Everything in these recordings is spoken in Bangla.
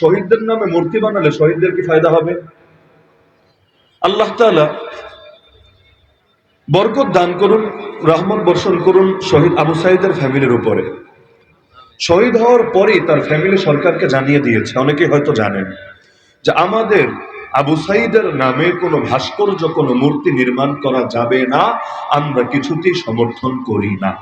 শহীদদের নামে মূর্তি বানালে শহীদদের কি ফায়দা হবে? আল্লাহ বরকত দান করুন, রহমত বর্ষণ করুন শহীদ আবু সাইদের ফ্যামিলির উপরে। শহীদ হওয়ার পরেই তার ফ্যামিলি সরকারকে জানিয়ে দিয়েছে অনেকে হয়তো জানেন, যে আমাদের আবু সাইদের নামে কোনো ভাস্কর্য, কোনো মূর্তি নির্মাণ করা যাবে না, আমরা কিছুতেই সমর্থন করি না।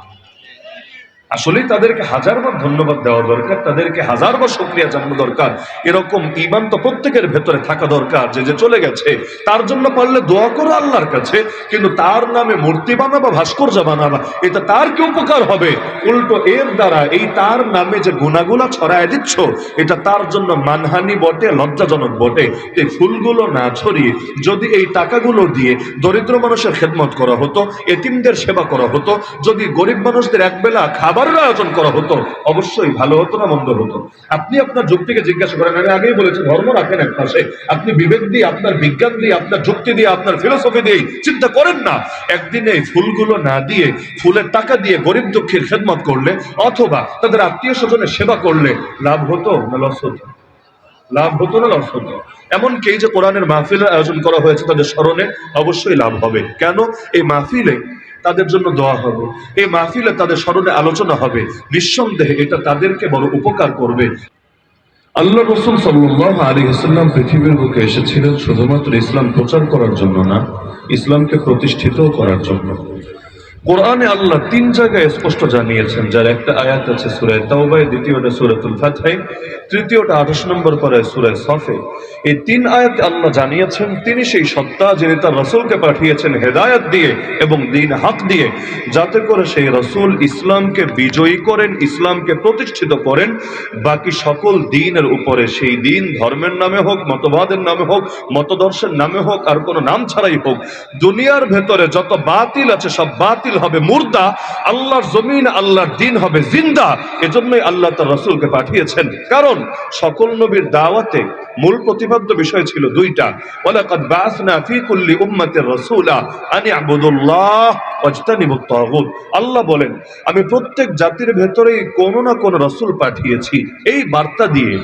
আসলেই তাদেরকে হাজারবার ধন্যবাদ দেওয়া দরকার, তাদেরকে হাজারবার সক্রিয়া জানানো দরকার। এরকম ইমান তো প্রত্যেকের ভেতরে থাকা দরকার, যে যে চলে গেছে। তার জন্য পারলে দোয়া করো আল্লাহর কাছে, কিন্তু তার নামে মূর্তি বানাবা, ভাস্কর্য বানাবা, এটা তার কি উপকার হবে? উল্টো এর দ্বারা এই তার নামে যে গুণাগুলা ছড়ায় দিচ্ছ, এটা তার জন্য মানহানি বটে, লজ্জাজনক বটে। এই ফুলগুলো না ছড়িয়ে যদি এই টাকাগুলো দিয়ে দরিদ্র মানুষের খেদমত করা হতো, এতিমদের সেবা করা হতো, যদি গরিব মানুষদের এক বেলা একবেলা খাবারের আয়োজন করা হতো। অবশ্যই ভালো হতো না, মন্দ হতো। আপনি আপনার যুক্তিকে জিজ্ঞাসা করেন, আমি আগেই বলেছি, ধর্ম রাখেন এক পাশে। আপনি বিবেক দিয়ে, আপনার বিজ্ঞান দিয়ে, আপনার যুক্তি দিয়ে, আপনার ফিলোসফি দিয়ে চিন্তা করেন না। একদিনে এই ফুলগুলো না দিয়ে, ফুলের টাকা দিয়ে গরিব দুঃখীর খেদমত করলে, অথবা তাদের আত্মীয় স্বজনের সেবা করলে লাভ হতো না লস হতো? লাভ হতো না লস হতো? এমনকি এই যে কোরআনের মাহফিলের আয়োজন করা হয়েছে তাদের স্মরণে অবশ্যই লাভ হবে। কেন? এই মাহফিলে তাদের জন্য দোয়া হবে। এই মাহফিলে তাদের স্মরণে আলোচনা হবে। নিঃসন্দেহে এটা তাদেরকে বড় উপকার করবে। আল্লাহ রসুল সাল্লাহ আলী ইসলাম পৃথিবীর বুকে এসেছিলেন শুধুমাত্র ইসলাম প্রচার করার জন্য না, ইসলামকে প্রতিষ্ঠিত করার জন্য। কোরআনে আল্লাহ তিন জায়গায় স্পষ্ট জানিয়েছেন, যার একটা আয়াত আছে সুরায় তাওবায়, দ্বিতীয়টা সুরাতুল ফাতহাই তৃতীয়টা আঠাশ নম্বর পরে সুরায় সফে। এই তিন আয়াত আল্লাহ জানিয়েছেন, তিনি সেই সত্তা যিনি তার রসুলকে পাঠিয়েছেন হেদায়াত দিয়ে এবং দিন হাত দিয়ে, যাতে করে সেই রসুল ইসলামকে বিজয়ী করেন, ইসলামকে প্রতিষ্ঠিত করেন। বাকি সকল দিনের উপরে সেই দিন ধর্মের নামে হোক, মতবাদের নামে হোক, মতদর্শের নামে হোক, আর কোনো নাম ছাড়াই হোক, দুনিয়ার ভেতরে যত বাতিল আছে, সব বাতিল হবে, মুর্দা। আল্লাহর জমিন, আল্লাহর দিন হবে জিন্দা। এজন্যই আল্লাহ তার রসুলকে পাঠিয়েছেন। কারণ সকল নবীর দাওয়াতে মূল প্রতিপাদ্য বিষয় ছিল দুইটা। ওয়ালাকাদ বাসনা ফি কুল্লি উম্মাতির রাসূলা আন ইবুদুল্লাহ ওয়াজতানিবুত তাগুত আল্লাহ বলেন, আমি প্রত্যেক জাতির ভেতরেই কোনো না কোনো রাসূল পাঠিয়েছি। এই বার্তা দিয়ে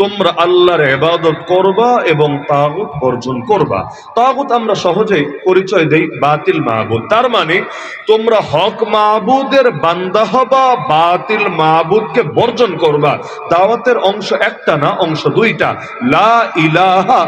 তোমরা আল্লাহর এবাদত করবা এবং তাগুত বর্জন করবা। তাগুত আমরা সহজে পরিচয় দেই বাতিল মাহবুদ। তার মানে তোমরা হক মাহবুদের বান্দা হবা, বাতিল মাহবুদকে বর্জন করবা। দাওয়াতের অংশ একটা না, অংশ দুইটা। লা ইলাহা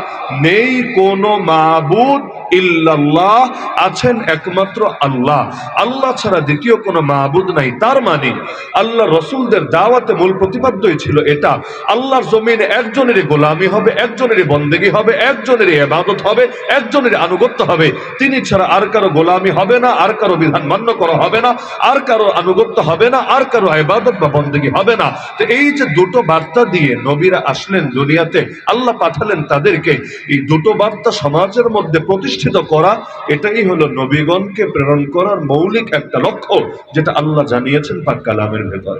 নেই কোনো মাহবুদ ইল্লাল্লাহ, আছেন একমাত্র আল্লাহ। আল্লাহ ছাড়া দ্বিতীয় কোনো মাহবুদ নাই। তার মানে আল্লাহ রসুলদের দাওয়াতে মূল প্রতিপাদ্যই ছিল এটা। আল্লাহর জমিনে একজনেরই গোলামি হবে একজনেরই বন্দেগি হবে একজনেরই এবাদত হবে একজনেরই আনুগত্য হবে। তিনি ছাড়া আর কারও গোলামি হবে না, আর কারও বিধান মান্য করা হবে না, আর কারও আনুগত্য হবে না, আর কারও এবাদত বা বন্দেগি হবে না। তো এই যে দুটো বার্তা দিয়ে নবীরা আসলেন দুনিয়াতে, আল্লাহ পাঠালেন তাদেরকে, এই দুটো বার্তা সমাজের মধ্যে প্রতিষ্ঠিত করা, এটাই হলো নবীগণকে প্রেরণ করার মৌলিক একটা লক্ষ্য, যেটা আল্লাহ জানিয়েছেন পাক কালামের ভেতর।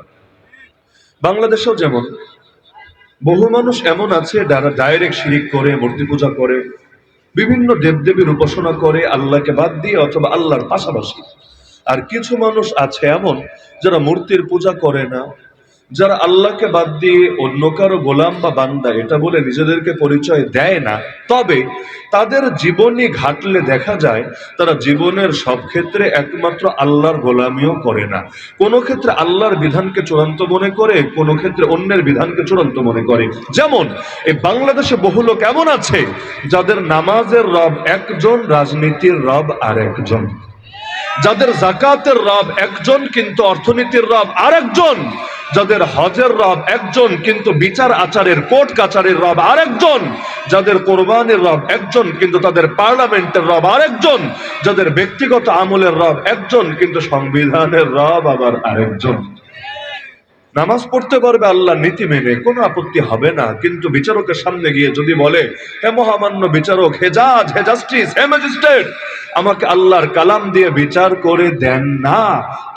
বাংলাদেশেও যেমন বহু মানুষ এমন আছে যারা ডাইরেক্ট শিরিক করে, মূর্তি পূজা করে, বিভিন্ন দেবদেবীর উপাসনা করে, আল্লাহকে বাদ দিয়ে অথবা আল্লাহর পাশাপাশি। আর কিছু মানুষ আছে এমন যারা মূর্তির পূজা করে না যারা আল্লাহকে বাদ দিয়ে অন্য কারও গোলাম বা বান্দা, এটা বলে নিজেদেরকে পরিচয় দেয় না। তবে তাদের জীবনী ঘাটলে দেখা যায়, তারা জীবনের সব ক্ষেত্রে একমাত্র আল্লাহর গোলামিও করে না। কোনো ক্ষেত্রে আল্লাহর বিধানকে চূড়ান্ত মনে করে, কোনো ক্ষেত্রে অন্যের বিধানকে চূড়ান্ত মনে করে। যেমন, এই বাংলাদেশে বহু লোক এমন আছে, যাদের নামাজের রব একজন, রাজনীতির রব আর একজন যাদের জাকাতের রব একজন, কিন্তু অর্থনীতির রব আরেকজন যাদের হজের রব একজন, কিন্তু বিচার আচারের, কোর্ট কাচারের রব আরেকজন। যাদের কোরবানের রব একজন, কিন্তু তাদের পার্লামেন্টের রব আরেকজন। যাদের ব্যক্তিগত আমলের রব একজন, কিন্তু সংবিধানের রব আবার আরেকজন। নামাজ পড়তে পারবে আল্লাহ নীতি মেনে, কোনো আপত্তি হবে না। কিন্তু বিচারকের সামনে গিয়ে যদি বলে, হে মহামান্য বিচারক, হে জাজ, হে জাস্টিস, হে ম্যাজিস্ট্রেট, আমাকে আল্লাহর কালাম দিয়ে বিচার করে দেন না।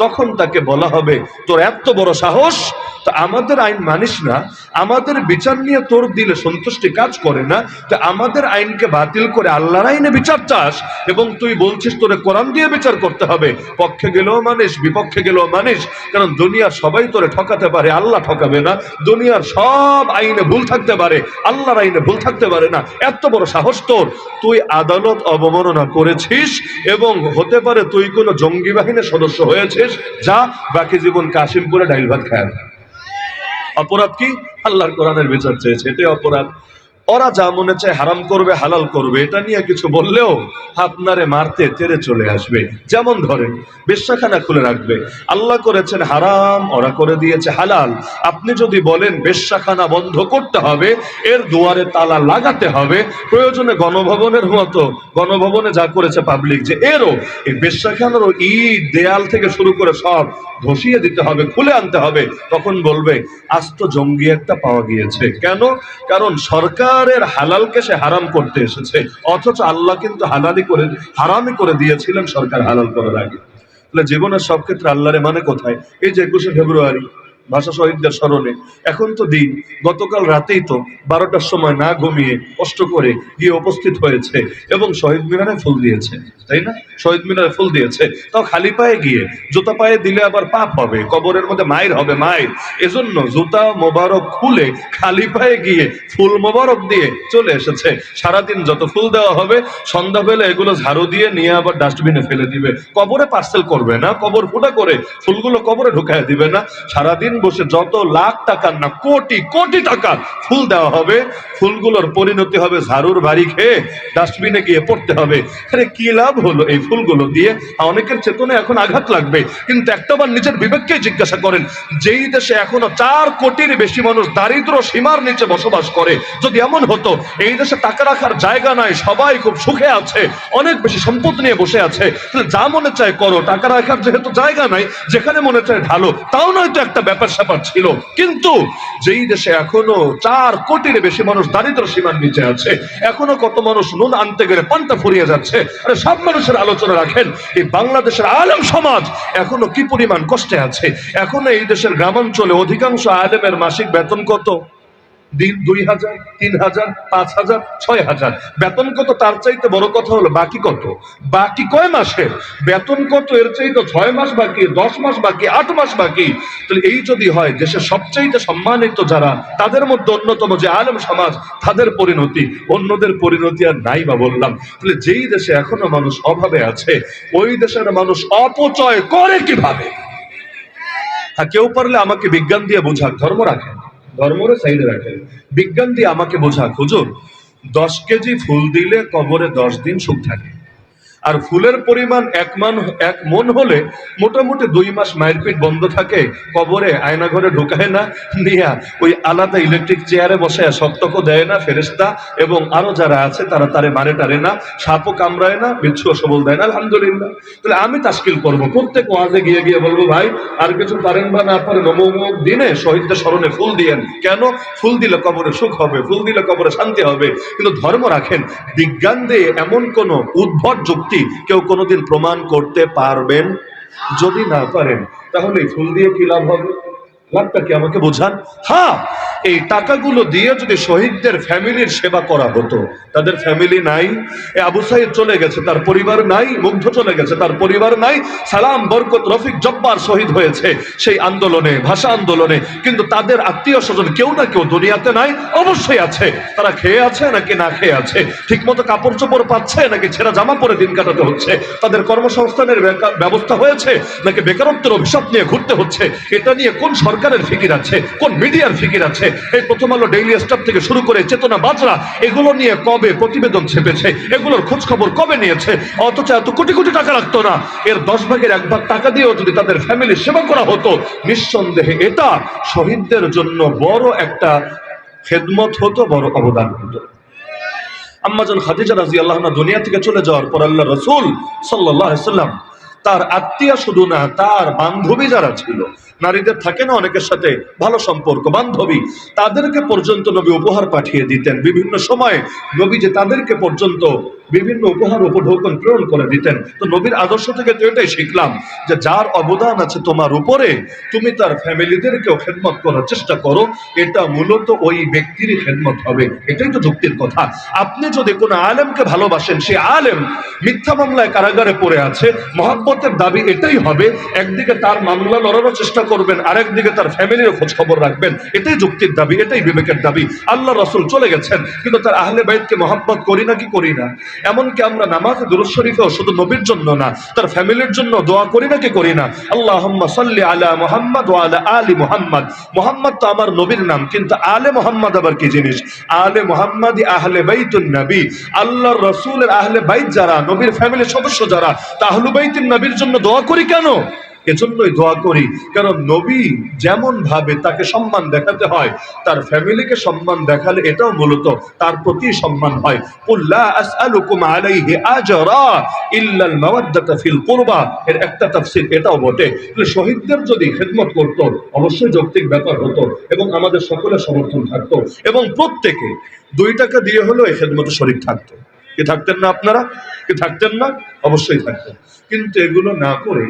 তখন তাকে বলা হবে, তোর এত বড় সাহস, তা আমাদের আইন মানিস না। আমাদের বিচার নিয়ে তোর দিলে সন্তুষ্টি কাজ করে না। তা আমাদের আইনকে বাতিল করে আল্লাহর আইনে বিচার চাস এবং তুই বলছিস তোরে কোরআন দিয়ে বিচার করতে হবে। পক্ষে গেলেও মানিস, বিপক্ষে গেলেও মানিস, কারণ দুনিয়ার সবাই তোরে ঠকাতে ঠকাতে পারে, আল্লাহ ঠকাবে না। দুনিয়ার সব আইনে ভুল থাকতে পারে, আল্লাহর আইনে ভুল থাকতে পারে না। এত বড় সাহস তোর। তুই আদালত অবমাননা করেছিস এবং হতে পারে তুই কোনো জঙ্গি বাহিনীর সদস্য হয়েছিস। যা বাকি জীবন কাশিমপুরে ডাইল ভাত খায়। অপরাধ কি? আল্লাহর কোরআনের বিচার চেয়েছে। এটাই অপরাধ। ওরা যা মনে চায় হারাম করবে, হালাল করবে, এটা নিয়ে কিছু বললেও আপনারে মারতে তেরে চলে আসবে। যেমন ধরেন, বেশ্যাখানা খুলে রাখবে। আল্লাহ করেছেন হারাম, ওরা করে দিয়েছে হালাল। আপনি যদি বলেন বেশ্যাখানা বন্ধ করতে হবে, এর দুয়ারে তালা লাগাতে হবে, প্রয়োজনে গণভবনের মতো, গণভবনে যা করেছে পাবলিক যে এরও, এই বেশ্যাখানারও ইট দেয়াল থেকে শুরু করে সব ধসিয়ে দিতে হবে, খুলে আনতে হবে। তখন বলবে, আস্ত জঙ্গি একটা পাওয়া গিয়েছে। কেন? কারণ সরকারের হালালকে সে হারাম করতে এসেছে। অথচ আল্লাহ কিন্তু হালালি করে হারামি করে দিয়েছিলেন সরকার হালাল করার আগে। জীবনের সব ক্ষেত্রে আল্লাহরে মানে কোথায়? এই যে একুশে ফেব্রুয়ারি ভাষা শহীদদের স্মরণে। এখন তো দিন, গতকাল রাতেই তো বারোটার সময় না ঘুমিয়ে কষ্ট করে গিয়ে উপস্থিত হয়েছে এবং শহীদ মিনারে ফুল দিয়েছে, তাই না? শহীদ মিনারে ফুল দিয়েছে। তাও খালি পায়ে গিয়ে, জুতা পায়ে দিলে আবার পাপ হবে, কবরের মধ্যে মায়ের হবে মায়ের। এজন্য জুতা মোবারক খুলে খালি পায়ে গিয়ে ফুল মোবারক দিয়ে চলে এসেছে। সারাদিন যত ফুল দেওয়া হবে, সন্ধ্যাবেলা এগুলো ঝাড়ু দিয়ে নিয়ে আবার ডাস্টবিনে ফেলে দিবে। কবরে পার্সেল করবে না, কবর ফুটা করে ফুলগুলো কবরে ঢুকায় দিবে না। সারাদিন বসে যত লাখ টাকার না, কোটি কোটি টাকার ফুল দেওয়া হবে। ফুলগুলোর পরিণতি হবে ঝাড়ুর বাড়ি খেয়ে, ডাস্টবিনে গিয়ে পড়তে হবে। আরে, কি লাভ হলো এই ফুলগুলো দিয়ে? অনেকের চেতনে এখন আঘাত লাগবে। কিন্তু একটাবার নিজের বিবেককে জিজ্ঞাসা করেন, যেই দেশে এখনও চার কোটির বেশি মানুষ দারিদ্র সীমার নিচে বসবাস করে, যদি এমন হতো, এই দেশে টাকা রাখার জায়গা নাই, সবাই খুব সুখে আছে, অনেক বেশি সম্পদ নিয়ে বসে আছে যা মনে চায় করো, টাকা রাখার যেহেতু জায়গা নাই, যেখানে মনে চায় ঢালো, তাও নয়তো একটা ব্যাপার স্যাপার ছিল। কিন্তু যেই দেশে এখনও চার কোটির বেশি মানুষ দারিদ্র সীমার নিচে আছে, এখনও কত মানুষ নুন আনতে গেলে পান্তা ফুরিয়ে যাচ্ছে, আরে সব মানুষের আলোচনা রাখেন, এই বাংলাদেশের আলেম সমাজ এখনও কি পরিমাণ কষ্টে আছে? এখনও এই দেশের গ্রামাঞ্চলে অধিকাংশ আলেমের মাসিক বেতন কত? দুই হাজার, তিন হাজার, পাঁচ হাজার, ছয় হাজার। বেতন কত? তার চাইতে বড় কথা হলো বাকি কত? বাকি কয় মাসের? বেতন কত? এর চাইতে ছয় মাস বাকি, দশ মাস বাকি, আট মাস বাকি। তাহলে এই যদি হয়, দেশের সবচাইতে সম্মানিত যারা, তাদের মধ্যে অন্যতম যে আলেম সমাজ, তাদের পরিণতি, অন্যদের পরিণতি আর নাই বা বললাম। তাহলে যেই দেশে এখনও মানুষ অভাবে আছে, ওই দেশের মানুষ অপচয় করে কীভাবে? হ্যাঁ কেউ পারলে আমাকে বিজ্ঞান দিয়ে বোঝাক, ধর্ম রাখেন। ধর্মরে সাইডে রাখে বিজ্ঞান দিয়ে আমাকে বোঝা খুঁজো দশ কেজি ফুল দিলে কবরে দশ দিন সুখ থাকে। আর ফুলের পরিমাণ এক মান, এক মন হলে মোটামুটি দুই মাস মায়ের পিঠ বন্ধ থাকে, কবরে আয়না ঘরে ঢুকায় না। নিয়া ওই আলাদা ইলেকট্রিক চেয়ারে বসে সপ্তকও দেয় না ফেরেস্তা এবং আরও যারা আছে তারা তারে মারে টারে না, সাপও কামড়ায় না বিচ্ছু সবল দেয় না, আলহামদুলিল্লাহ। তাহলে আমি তাস্কিল করব, প্রত্যেক ওয়াজে গিয়ে গিয়ে বলব, ভাই, আর কিছু পারেন বা না পারেন অমুক দিনে শহীদদের স্মরণে ফুল দিয়েন। কেন? ফুল দিলে কবরে সুখ হবে, ফুল দিলে কবরে শান্তি হবে। কিন্তু ধর্ম রাখেন, বিজ্ঞান দিয়ে এমন কোন উদ্ভট যুক্তি কেউ কোনোদিন প্রমাণ করতে পারবেন? যদি না পারেন, তাহলে ফুল দিয়ে কি লাভ হবে? লাভটা কি আমাকে বোঝান? হ্যাঁ এই টাকাগুলো দিয়ে যদি শহীদদের ফ্যামিলির সেবা করা হতো, তাদের ফ্যামিলি নাই আবু সাইদ চলে গেছে, তার পরিবার নাই, মুগ্ধ চলে গেছে, তার পরিবার নাই, সালাম, বরকত, রফিক, জব্বার শহীদ হয়েছে সেই আন্দোলনে, ভাষা আন্দোলনে। কিন্তু তাদের আত্মীয় স্বজন কেউ না কেউ দুনিয়াতে নাই, অবশ্যই আছে। তারা খেয়ে আছে নাকি না খেয়ে আছে? ঠিকমতো কাপড় চোপড় পাচ্ছে নাকি ছেঁড়া জামা পরে দিন কাটাতে হচ্ছে? তাদের কর্মসংস্থানের ব্যবস্থা হয়েছে নাকি বেকারত্বের অভিশাপ নিয়ে ঘুরতে হচ্ছে? এটা নিয়ে কোন সরকারের ফিকির আছে? কোন মিডিয়ার ফিকির আছে? এই প্রথম আলো ডেইলি স্টাফ থেকে শুরু করে চেতনা বাজরা, এগুলো নিয়ে কবে প্রতিবেদন ছেপেছে? এগুলোর খোঁজ খবর কবে নিয়েছে? অথচ এত কোটি কোটি টাকা রাখতো না। এর দশ ভাগের এক ভাগ টাকা দিয়েও যদি তাদের ফ্যামিলির সেবা করা হতো, নিঃসন্দেহে এটা শহীদদের জন্য বড় একটা খেদমত হতো, বড় অবদান হতো। আম্মাজন খাদিজা রাজি আল্লাহ দুনিয়া থেকে চলে যাওয়ার পর আল্লাহ রসুল সাল্লাহ সাল্লাম তার আত্মীয় শুধু না, তার বান্ধবী যারা ছিল, নারীদের থাকে না অনেকের সাথে ভালো সম্পর্ক, বান্ধবী, তাদেরকে পর্যন্ত নবী উপহার পাঠিয়ে দিতেন। বিভিন্ন সময়ে নবী যে তাদেরকে পর্যন্ত বিভিন্ন উপহার উপঢৌকন প্রেরণ করে দিতেন। তো নবীর আদর্শ থেকে তো এটাই শিখলাম যে যার অবদান আছে তোমার উপরে, তুমি তার ফ্যামিলিদেরকেও খেদমত করার চেষ্টা করো, এটা মূলত ওই ব্যক্তিরই খেদমত হবে। এটাই তো যুক্তির কথা। আপনি যদি কোনো আলেমকে ভালোবাসেন, সে আলেম মিথ্যা মামলায় কারাগারে পড়ে আছে, মহাব্বতের দাবি এটাই হবে, একদিকে তার মামলা লড়ানোর চেষ্টা করবেন, আরেকদিকে তার ফ্যামিলির খোঁজ খবর রাখবেন, এটাই যুক্তির দাবি, এটাই বিবেকের দাবি। আল্লাহ রসুল চলে গেছেন, কিন্তু তার আহলে বাইতকে মহাব্বত করি না কি করি না? এমনকি আমরা নামাজ দুরুদ শরীফেও শুধু নবীর জন্য না, তার ফ্যামিলির জন্য দোয়া করি না কি করি না? আল্লাহ সাল্লি আলা মোহাম্মদ ও আলা আলী মোহাম্মদ। মোহাম্মদ তো আমার নবীর নাম, কিন্তু আলে মোহাম্মদ আবার কি জিনিস? আলে মোহাম্মদ আহলে বাইতুন নবী। আল্লাহর রসুলের আহলে বাইত যারা, নবীর ফ্যামিলির সদস্য যারা, তাহলু বাইতুন নবীর জন্য দোয়া করি কেন? এজন্যই দোয়া করি, কারণ নবী যেমন ভাবে তাকে সম্মান দেখাতে হয়, তার ফ্যামিলিকে সম্মান দেখালে এটাও মূলত তার প্রতি সম্মান হয়। কুল্লা আসআলুকুম আলাইহি আজরা ইল্লাল মাওয়াদ্দাতা ফিল কুরবা। এর একটা তাফসীর, এটাও বটে। শহীদদের যদি খেদমত করত, অবশ্যই যৌক্তিক ব্যাপার হতো এবং আমাদের সকলের সমর্থন থাকতো এবং প্রত্যেকে দুই টাকা দিয়ে হলেও এই খেদমতে শরীর থাকতো। কি থাকতেন না আপনারা? কি থাকতেন না? অবশ্যই থাকতেন। কিন্তু এগুলো না করে